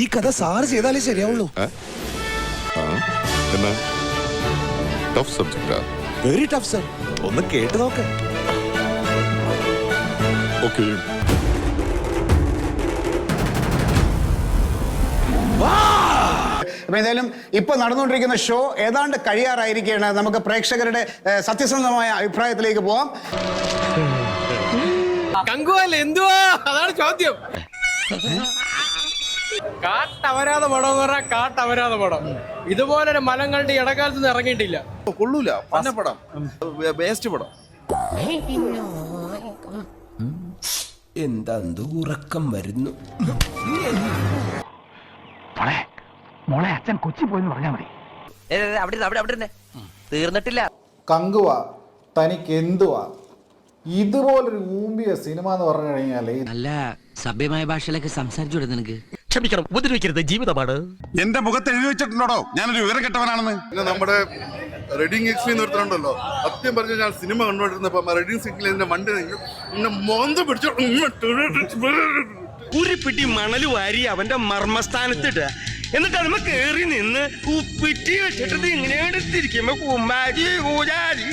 ഈ കഥ സാറ് ചെയ്താലേ ശരിയാവുള്ളൂ. എന്നാ? ടഫ് സബ്ജക്റ്റാ വെരി ടഫ് സർ ഒന്ന് കേട്ട് നോക്ക്. ഓക്കെ അപ്പൊ ഏതായാലും ഇപ്പൊ നടന്നുകൊണ്ടിരിക്കുന്ന ഷോ ഏതാണ്ട് കഴിയാറായിരിക്കുകയാണ്. നമുക്ക് പ്രേക്ഷകരുടെ ഏഹ്, സത്യസന്ധമായ അഭിപ്രായത്തിലേക്ക് പോവാം. കങ്കുവല്ല എന്തുവാ? അതാണ് ചോദ്യം. കാട്ടവരാത പടം എന്ന് പറഞ്ഞാൽ കാട്ടവരാത പടം. ഇതുപോലെ മലങ്ങളുടെ ഇടക്കാലത്ത് നിന്ന് ഇറങ്ങിയിട്ടില്ല. കൊള്ളൂല. പന്ന പടം. വേസ്റ്റ് പടം. എന്താ ഉറക്കം വരുന്നു? മോളെ അച്ഛൻ കൊച്ചി പോയെന്ന് പറഞ്ഞാൽ മതി. അവിടെ അവിടെ. തീർന്നിട്ടില്ല. കങ്കുവ തനിക്ക് എന്തുവാ? ഇതുപോലൊരു ഊമ്പിയ സിനിമ എന്ന് പറഞ്ഞു കഴിഞ്ഞാൽ നല്ല സഭ്യമായ ഭാഷയിലൊക്കെ സംസാരിച്ചു നിനക്ക്? ക്ഷമിക്കണം ഉപദ്രവിക്കരുത് ജീവിതമാണ്. എന്റെ മുഖത്ത് എഴുതി വെച്ചിട്ടുണ്ടോ ഞാനൊരു വിവരം കെട്ടവനാണെന്ന്. പിന്നെ നമ്മുടെ റെഡിങ് എക്സ് എന്ന് ഒരുത്തരുണ്ടല്ലോ സത്യം പറഞ്ഞ ഞാൻ സിനിമ കണ്ടുകൊണ്ടിരുന്നപ്പോ റെഡിങ് സിംഗിൽ എന്റെ വണ്ടി എന്നെ മോന്ത പിടിച്ചു ഒരു പിടി മണൽ വാരി അവന്റെ മർമ്മസ്ഥാനത്തിട്ട് എന്നിട്ട് അതിമ കേറി നിന്ന് ഉപ്പിറ്റി വെച്ചിട്ട് ഇങ്ങനെ എടുത്തിരിക്കുമ്പോ കുമ്മാരി കൂജാരി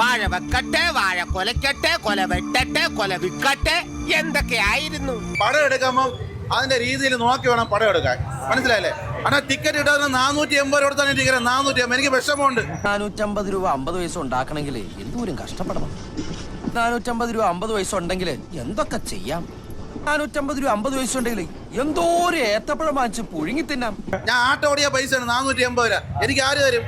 വാഴ വെക്കട്ടെ വാഴ കൊലക്കട്ടെ കൊല വെട്ടട്ടെ കൊല വിക്കട്ടെ എന്തൊക്കെയായിരുന്നു? പടം എടുക്കുമ്പോ അതിന്റെ രീതിയിൽ നോക്കി വേണം പടം എടുക്കാൻ. മനസ്സിലായില്ലേ? അന്നാ ടിക്കറ്റ് ഇട്ടാൽ നാനൂറ്റി എൺപത് രൂപ തന്നെ ടിക്കറ്റ് നാനൂറ്റി അമ്പത് എനിക്ക് വിഷമമുണ്ട്. നാനൂറ്റമ്പത് രൂപ അമ്പത് വയസ്സ് ഉണ്ടാക്കണമെങ്കിൽ എന്തോരം കഷ്ടപ്പെടണം. നാനൂറ്റമ്പത് രൂപ അമ്പത് വയസ്സുണ്ടെങ്കിൽ എന്തൊക്കെ ചെയ്യാം? നാനൂറ്റമ്പത് രൂപ അമ്പത് വയസ്സുണ്ടെങ്കിൽ എന്തോരം ഏത്തപ്പഴം വാങ്ങിച്ച് പുഴുങ്ങി തിന്നാം? ഞാൻ ആട്ടോടിയ ഓടിയ പൈസയാണ് നാനൂറ്റി എൺപത് രൂപ. എനിക്ക് ആര് തരും?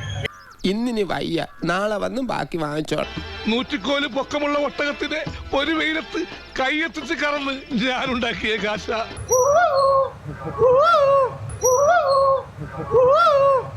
ഇന്നിനി വയ്യ. നാളെ വന്ന് ബാക്കി വാങ്ങിച്ചോളാം. നൂറ്റിക്കോൽ പൊക്കമുള്ള ഒട്ടകത്തിന് ഒരു വെയിലത്ത് കൈയെത്തിച്ച് കറന്ന് ഞാൻ ഉണ്ടാക്കിയ കാശ